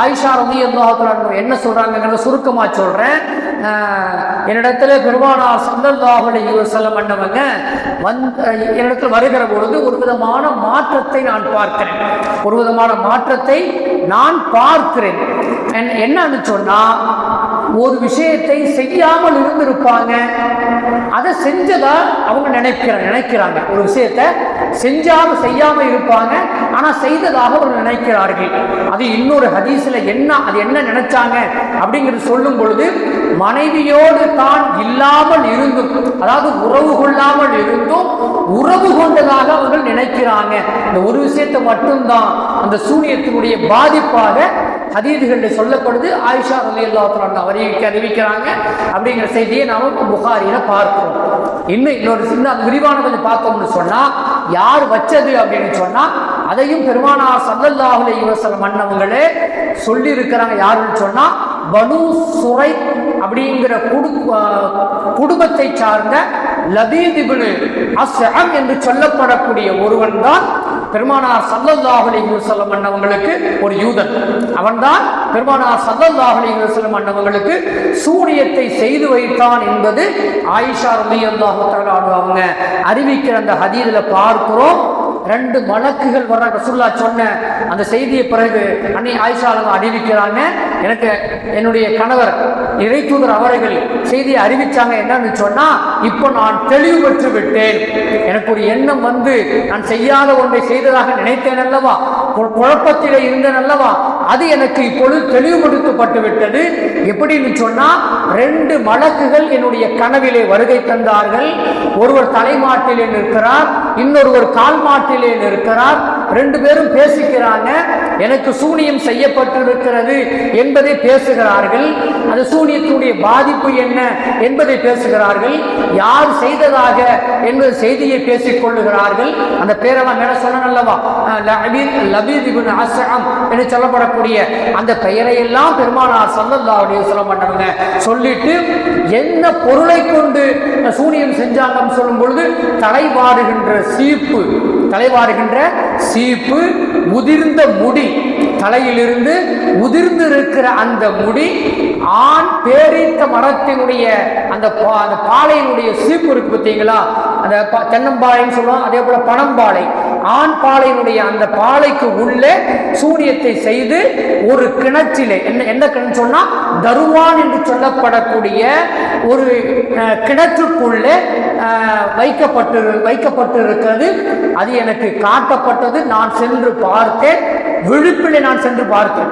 ஆயிஷா ரவி என்ன சொல்றாங்கிறத சுருக்கமா சொல்றேன். என்னிடத்துல பெருமானார் சல்லல்லாஹுடைய செல்லம் பண்ணவங்க வந் என்னிடத்தில் வருகிற பொழுது ஒரு விதமான மாற்றத்தை நான் பார்க்கிறேன். ஒரு விதமான மாற்றத்தை நான் பார்க்கிறேன். என்னன்னு சொன்னா ஒரு விஷயத்தை செய்யாமல் இருந்திருப்பாங்க. அதை செஞ்சதா அவங்க நினைக்கிற நினைக்கிறாங்க. ஒரு விஷயத்த செஞ்சாம செய்யாம இருப்பாங்க. ஆனா செய்ததாக அவர்கள் நினைக்கிறார்கள். அது இன்னொரு ஹதீஸ்ல என்ன அது என்ன நினைச்சாங்க அப்படிங்கிறது சொல்லும் பொழுது மனைவியோடு தான் இல்லாமல் இருந்தும் அதாவது உறவு கொள்ளாமல் இருந்தும் உறவு கொண்டதாக அவர்கள் நினைக்கிறாங்க. இந்த ஒரு விஷயத்தை மட்டும்தான் அந்த சூனியத்தினுடைய பாதிப்பாக ஹதீதுகளில் சொல்லப்படுது. ஆயிஷா ரலி அவர் அறிவிக்க அறிவிக்கிறாங்க அப்படிங்கிற செய்தியை நாம புகாரியில பார்க்கிறோம். இன்னும் இன்னொரு சின்ன அந்த விரிவான கொஞ்சம் பார்த்தோம்னு சொன்னா யார் வச்சது அப்படின்னு சொன்னா அதையும் பெருமானார் சல்லல்லாஹு அலைஹி மன்னவங்களே சொல்லி இருக்கிறாங்க யாருன்னு சொன்னா பனு சுரை அப்படிங்கிற குடும்பத்தை சார்ந்த லபீத் இப்னு அஸ்அம் என்று சொல்லப்படக்கூடிய ஒருவன் தான் பெருமானார் சல்லல்லாஹு அலைஹி வஸல்லம் மன்னவங்களுக்கு ஒரு யூதன். அவன்தான் பெருமானார் சல்லல்லாஹு அலைஹி வஸல்லம் மன்னவங்களுக்கு சூனியத்தை செய்து வைத்தான் என்பது ஆயிஷா ரலியல்லாஹு அல்லாஹு அவங்க அறிவிக்கிற அந்த ஹதீதில் பார்க்கிறோம். ரெண்டு மலக்குகள் வர்ற ரசுல்லா சொன்ன அந்த செய்தியை பிறகு அன்னை ஆயிஷா அறிவிக்கிறாங்க. எனக்கு என்னுடைய கணவர் இறைத்தூதர் அவர்கள் செய்தியை அறிவிச்சாங்க என்னன்னு சொன்னா இப்போ நான் தெளிவு பெற்று விட்டேன். எனக்கு ஒரு எண்ணம் வந்து நான் செய்யாத ஒன்றை செய்ததாக நினைத்தேன் அல்லவா? குழப்பத்திலே இருந்தேன் அல்லவா? அது எனக்கு இப்பொழுது தெளிவுபடுத்தப்பட்டு விட்டது. எப்படின்னு சொன்னா ரெண்டு மலக்குகள் என்னுடைய கனவிலே வருகை தந்தார்கள். ஒருவர் தலைமாட்டிலே நிற்கிறார் இன்னொருவர் கால் மாட்டிலே நிற்கிறார். ரெண்டு பேரும் பேசிக்கிறாங்க. எனக்கு சூனியம் செய்யப்பட்டிருக்கிறது என்பதை பேசுகிறார்கள். அந்த சூனியத்தினுடைய பாதிப்பு என்ன என்பதை பேசுகிறார்கள். யார் செய்ததாக என்பது செய்தியை பேசிக் கொள்ளுகிறார்கள் அந்த பேரெல்லாம் மேல சொல்லணும் அல்லவா? லபீத் லபீத் என்று சொல்லப்படக்கூடிய அந்த பெயரை எல்லாம் பெருமானார் ஸல்லல்லாஹு அலைஹி வஸல்லம் பண்ணவங்க சொல்லிட்டு என்ன பொருளை கொண்டு சூனியம் செஞ்சாங்கன்னு சொல்லும் பொழுது தலைவாடுகின்ற சீப்பு தலைவாடுகின்ற சீப்பு உதிர்ந்த முடி தலையிலிருந்து உதிர்ந்து இருக்கிற அந்த முடி ஆண் பேரித்த மரத்தினுடைய அந்த பா- அந்த பாலையினுடைய சீப்பு இருக்கு பார்த்தீங்களா? அந்த ப- தென்னம்பாளைன்னு சொல்லுவோம் அதே போல பனம்பாளை ஆண் பாலையினுடைய அந்த பாலைக்கு உள்ளே சூரியத்தை செய்து ஒரு கிணற்றிலே என்ன என்ன கிணறு சொன்னா? தருவான் என்று சொல்லப்படக்கூடிய ஒரு கிணற்றுக்குள்ளே வைக்கப்பட்டு வைக்கப்பட்டு இருக்கிறது அது எனக்கு காட்டப்பட்டது. நான் சென்று பார்த்தேன். விழுப்பிலே நான் சென்று பார்த்தேன்.